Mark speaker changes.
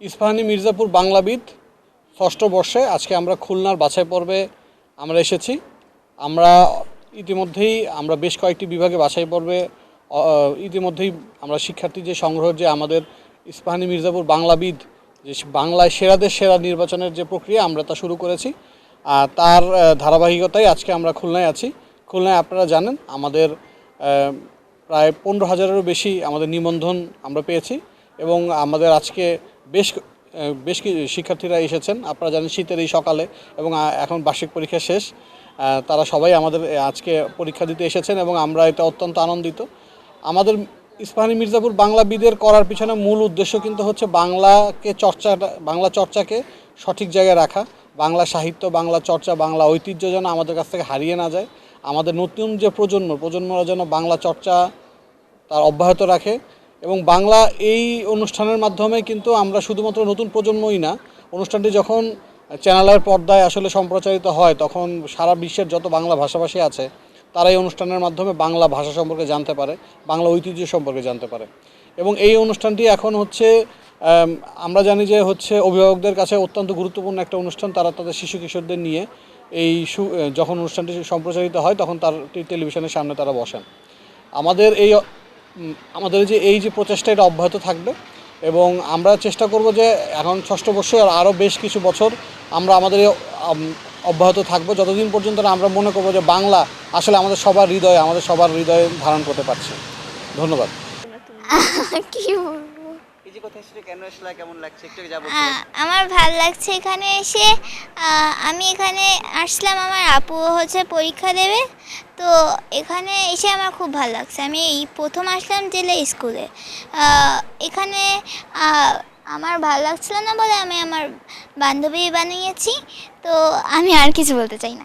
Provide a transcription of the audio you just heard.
Speaker 1: ইস্পাহানি মির্জাপুর বাংলাবিদ, ষষ্ঠ বর্ষে আজকে আমরা খুলনার বাছাই পর্বে আমরা এসেছি। আমরা ইতিমধ্যেই, আমরা বেশ কয়েকটি বিভাগে বাছাই পর্বে ইতিমধ্যেই আমরা শিক্ষার্থী যে সংগ্রহ, যে আমাদের ইস্পাহানি মির্জাপুর বাংলাবিদ, যে বাংলায় সেরাদের সেরা নির্বাচনের যে প্রক্রিয়া, আমরা তা শুরু করেছি। আর তার ধারাবাহিকতায় আজকে আমরা খুলনায় আছি। খুলনায় আপনারা জানেন, আমাদের প্রায় পনেরো হাজারেরও বেশি আমাদের নিবন্ধন আমরা পেয়েছি এবং আমাদের আজকে বেশ বেশ কিছু শিক্ষার্থীরা এসেছেন। আপনারা জানেন শীতের এই সকালে এবং এখন বার্ষিক পরীক্ষা শেষ। তারা সবাই আমাদের আজকে পরীক্ষা দিতে এসেছেন এবং আমরা এটা অত্যন্ত আনন্দিত। আমাদের ইস্পাহানি মির্জাপুর বাংলা বিদের করার পিছনে মূল উদ্দেশ্য কিন্তু হচ্ছে বাংলাকে চর্চাটা, বাংলা চর্চাকে সঠিক জায়গায় রাখা। বাংলা সাহিত্য, বাংলা চর্চা, বাংলা ঐতিহ্য যেন আমাদের কাছ থেকে হারিয়ে না যায়। আমাদের নতুন যে প্রজন্ম, প্রজন্মরা যেন বাংলা চর্চা তার অব্যাহত রাখে। এবং বাংলা এই অনুষ্ঠানের মাধ্যমে কিন্তু আমরা শুধুমাত্র নতুন প্রজন্মই না, অনুষ্ঠানটি যখন চ্যানেলের পর্দায় আসলে সম্প্রচারিত হয়, তখন সারা বিশ্বের যত বাংলা ভাষাভাষী আছে, তারা এই অনুষ্ঠানের মাধ্যমে বাংলা ভাষা সম্পর্কে জানতে পারে, বাংলা ঐতিহ্য সম্পর্কে জানতে পারে। এবং এই অনুষ্ঠানটি এখন হচ্ছে আমরা জানি যে হচ্ছে অভিভাবকদের কাছে অত্যন্ত গুরুত্বপূর্ণ একটা অনুষ্ঠান, তারা তাদের শিশু কিশোরদের নিয়ে এই যখন অনুষ্ঠানটি সম্প্রচারিত হয়, তখন তার টেলিভিশনের সামনে তারা বসেন। আমাদের এই আমাদের যে এই যে প্রচেষ্টা, এটা অব্যাহত থাকবে এবং আমরা চেষ্টা করব যে এখন ষষ্ঠ বর্ষ, আর আরও বেশ কিছু বছর আমরা আমাদের অব্যাহত থাকব। যতদিন পর্যন্ত না আমরা মনে করব যে বাংলা আসলে আমাদের সবার হৃদয়ে, আমাদের সবার হৃদয়ে ধারণ করতে পারছে। ধন্যবাদ।
Speaker 2: কি আমার ভালো লাগছে এখানে এসে। আমি এখানে আসলাম, আমার আপু হচ্ছে পরীক্ষা দেবে। তো এখানে এসে আমার খুব ভালো লাগছে। আমি এই প্রথম আসলাম জেলে স্কুলে। এখানে আমার ভালো লাগছিল না বলে আমি আমার বান্ধবী বানিয়েছি। তো আমি আর কিছু বলতে চাই না।